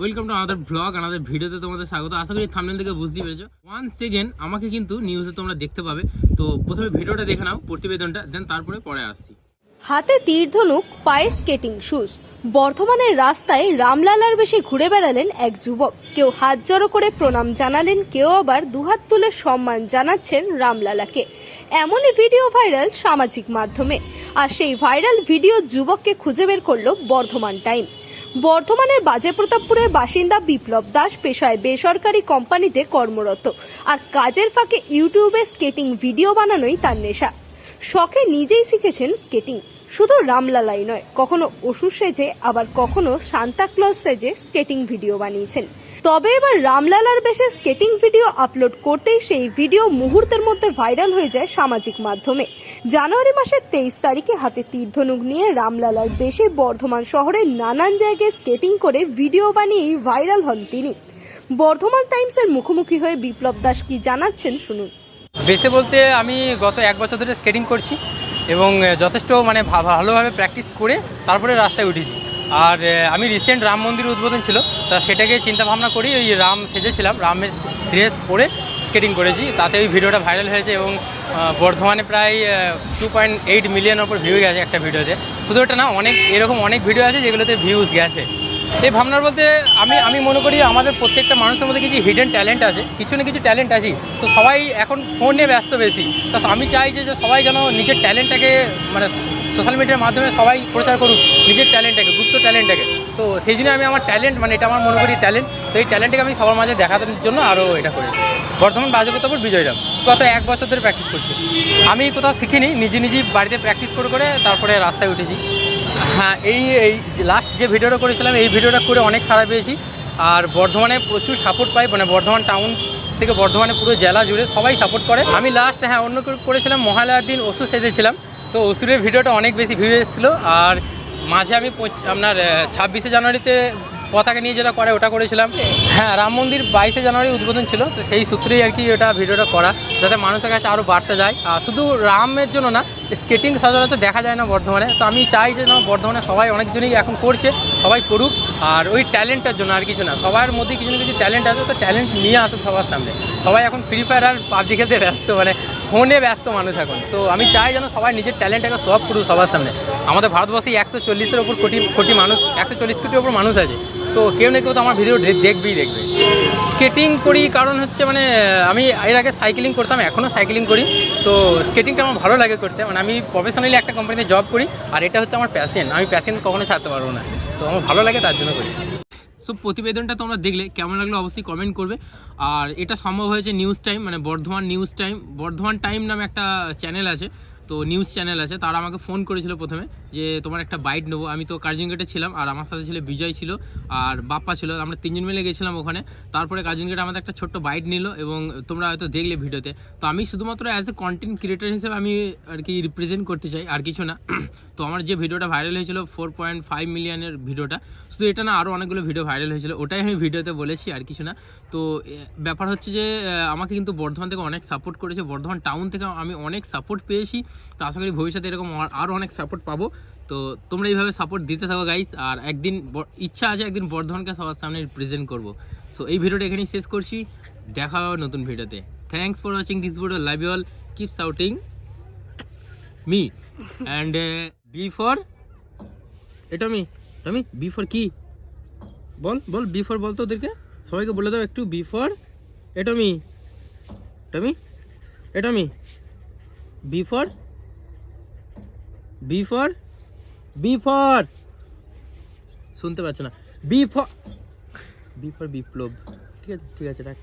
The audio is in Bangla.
ওয়েলকাম টু আমাদের ব্লগ আমাদের ভিডিওতে তোমাদের স্বাগত। আশা করি থামনেল থেকে বুঝতে পেরেছ। ওয়ান সেকেন্ড আমাকে কিন্তু নিউজে তোমরা দেখতে পাবে। তো প্রথমে ভিডিওটা দেখে নাও, প্রতিবেদনটা দেন তারপরে পরে আসছি। হাতে তীর ধনুক পায়ে স্কেটিং শুজ বর্ধমানের রাস্তায় রামলালার বেশি ঘুরে বেড়ালেন এক যুবক। কেউ হাত জড়ো করে প্রণাম জানালেন, কেউ আবার দুহাত তুলে সম্মান জানাচ্ছেন রামলালাকে। এমনই ভিডিও ভাইরাল সামাজিক মাধ্যমে। আর সেই ভাইরাল ভিডিও যুবককে খুঁজে বের করল বর্ধমান টাইম। বর্ধমানের বাজে প্রতাপপুরের বাসিন্দা বিপ্লব দাস পেশায় বেসরকারি কোম্পানিতে কর্মরত। আর কাজের ফাঁকে ইউটিউবে স্কেটিং ভিডিও বানানোই তার নেশা। শখে নিজেই শিখেছেন স্কেটিং। শুধু রামলালাই নয়, কখনো অসুর সেজে, আবার কখনো সান্তাক্লজ সেজে স্কেটিং ভিডিও বানিয়েছেন। তবে এবার রামলালার বেশে স্কেটিং ভিডিও আপলোড করতেই সেই ভিডিও মুহূর্তের মধ্যে ভাইরাল হয়ে যায় সামাজিক মাধ্যমে। জানুয়ারি মাসের তেইশ তারিখে হাতে তীর্ধনুক নিয়ে রামলালার বেশে বর্ধমান শহরের নানান জায়গায় স্কেটিং করে ভিডিও বানিয়েই ভাইরাল হন তিনি। বর্ধমান টাইমসের মুখোমুখি হয়ে বিপ্লব দাস কি জানাচ্ছেন শুনুন। বেসে বলতে আমি গত এক বছর ধরে স্কেটিং করছি এবং যথেষ্ট মানে ভালোভাবে প্র্যাকটিস করে তারপরে রাস্তায় উঠেছি। আর আমি রিসেন্ট রাম মন্দির উদ্বোধন ছিল, তা সেটাকে চিন্তা ভাবনা করি ওই রাম সেজেছিলাম, রামের ড্রেস পরে স্কেটিং করেছি, তাতে ওই ভিডিওটা ভাইরাল হয়েছে এবং বর্ধমানে প্রায় টু পয়েন্ট এইট মিলিয়নের ওপর ভিউ গেছে একটা ভিডিওতে। শুধু ওটা না, অনেক, এরকম অনেক ভিডিও আছে যেগুলোতে ভিউজ গেছে। এই ভাবনার বলতে আমি আমি মনে করি আমাদের প্রত্যেকটা মানুষের মধ্যে কিছু হিডেন ট্যালেন্ট আছে, কিছু না কিছু ট্যালেন্ট আছে তো সবাই এখন ফোনে ব্যস্ত বেশি। তো আমি চাই যে সবাই যেন নিজের ট্যালেন্টটাকে মানে সোশ্যাল মিডিয়ার মাধ্যমে সবাই প্রচার করুক, নিজের ট্যালেন্টটাকে গুপ্ত ট্যালেন্টটাকে তো সেই জন্য আমি আমার ট্যালেন্ট মানে এটা আমার মনে করি ট্যালেন্ট তো এই ট্যালেন্টটাকে আমি সবার মাঝে দেখানোর জন্য আরও এটা করেছি। বর্তমান বাজপতাপুর বিজয়রাম গত এক বছর ধরে প্র্যাকটিস করছি। আমি কোথাও শিখিনি, নিজে নিজেই বাড়িতে প্র্যাকটিস করে করে তারপরে রাস্তায় উঠেছি। হ্যাঁ এই এই লাস্ট যে ভিডিওটা করেছিলাম, এই ভিডিওটা করে অনেক সাড়া পেয়েছি। আর বর্ধমানে প্রচুর সাপোর্ট পাই মানে বর্ধমান টাউন থেকে বর্ধমানে পুরো জেলা জুড়ে সবাই সাপোর্ট করে। আমি লাস্ট হ্যাঁ অন্য করেছিলাম, মহালয়ার দিন ওষুধ সেজেছিলাম। তো ওষুধের ভিডিওটা অনেক বেশি ভিউ এসেছিল। আর মাঝে আমি আপনার ছাব্বিশে জানুয়ারিতে পতাকা নিয়ে যেটা করে, ওটা করেছিলাম। হ্যাঁ রাম মন্দির বাইশে জানুয়ারি উদ্বোধন ছিল, তো সেই সূত্রেই আর কি ওটা ভিডিওটা করা, যাতে মানুষের কাছে আরও বাড়তে যায়। আর শুধু রামের জন্য না স্কেটিং সচরাচর দেখা যায় না বর্ধমানে। তো আমি চাই যে না, বর্ধমানে সবাই অনেকজনই এখন করছে, সবাই করুক। আর ওই ট্যালেন্টের জন্য আর কিছু না, সবার মধ্যে কিছু না কিছু ট্যালেন্ট আছে, তো ট্যালেন্ট নিয়ে আসুক সবার সামনে। সবাই এখন ফ্রি ফায়ার আর পাবজি খেলতে ব্যস্ত মানে ফোনে ব্যস্ত মানুষ এখন। তো আমি চাই যেন সবাই নিজের ট্যালেন্টটাকে সব করুক সবার সামনে। আমাদের ভারতবর্ষে একশো চল্লিশের ওপর কোটি কোটি মানুষ, একশো চল্লিশ কোটির ওপর মানুষ আছে। তো কেউ না কেউ তো আমার ভিডিও দেখবেই দেখবে। স্কেটিং করি কারণ হচ্ছে মানে আমি এর আগে সাইকেলিং করতাম, এখনও সাইকেলিং করি। তো স্কেটিংটা আমার ভালো লাগে করতে। মানে আমি প্রফেশনালি একটা কোম্পানিতে জব করি, আর এটা হচ্ছে আমার প্যাশন আমি প্যাশন কখনো ছাড়তে পারব না। তো আমার ভালো লাগে তার জন্য করি। সো প্রতিবেদনটা তোমরা দেখলে, কেমন লাগল অবশ্যই কমেন্ট করবে। আর এটা সম্ভব হয়েছে নিউজ টাইম মানে Bardhaman news time Bardhaman time নামে একটা চ্যানেল আছে। তো নিউজ চ্যানেল আছে, তারা আমাকে ফোন করেছিল প্রথমে যে তোমার একটা বাইট নেব। আমি তো কার্জন গেটে ছিলাম আর আমার সাথে ছিল বিজয় ছিল আর বাপ্পা ছিল। আমরা তিনজন মিলে গেছিলাম ওখানে। তারপরে কার্জন গেটে আমাদের একটা ছোট্ট বাইট নিল এবং তোমরা হয়তো দেখলে ভিডিওতে। তো আমি শুধুমাত্র অ্যাজ এ কন্টেন্ট ক্রিয়েটার হিসেবে আমি আর কি রিপ্রেজেন্ট করতে চাই, আর কিছু না। তো আমার যে ভিডিওটা ভাইরাল হয়েছিল ফোর পয়েন্ট ফাইভ মিলিয়নের ভিডিওটা, শুধু এটা না আরও অনেকগুলো ভিডিও ভাইরাল হয়েছিল, ওটাই আমি ভিডিওতে বলেছি আর কিছু না। তো ব্যাপার হচ্ছে যে আমাকে কিন্তু বর্ধমান থেকে অনেক সাপোর্ট করেছে। বর্ধমান টাউন থেকে আমি অনেক সাপোর্ট পেয়েছি। তো আশা করি ভবিষ্যতে এরকম আর- আরও অনেক সাপোর্ট পাবো। তো তোমরা এইভাবে সাপোর্ট দিতে থাকো গাইস আর একদিন ইচ্ছা আছে একদিন বর্ধমানকে সবার সামনে রিপ্রেজেন্ট করব। সো এই ভিডিওটা এখানেই শেষ করছি। দেখা হবে নতুন ভিডিওতে। Thanks for watching this video love you all keep shouting me and B for এটা আমি আমি বি ফর কি? বল বল বি ফর বল তো ওদেরকে। সবাইকে বলে দাও একটু বি ফর এটা আমি টমি এটা আমি B for B for B for শুনতে পাচ্ছ না। B for B for Biplob. ঠিক আছে ঠিক আছে রাখ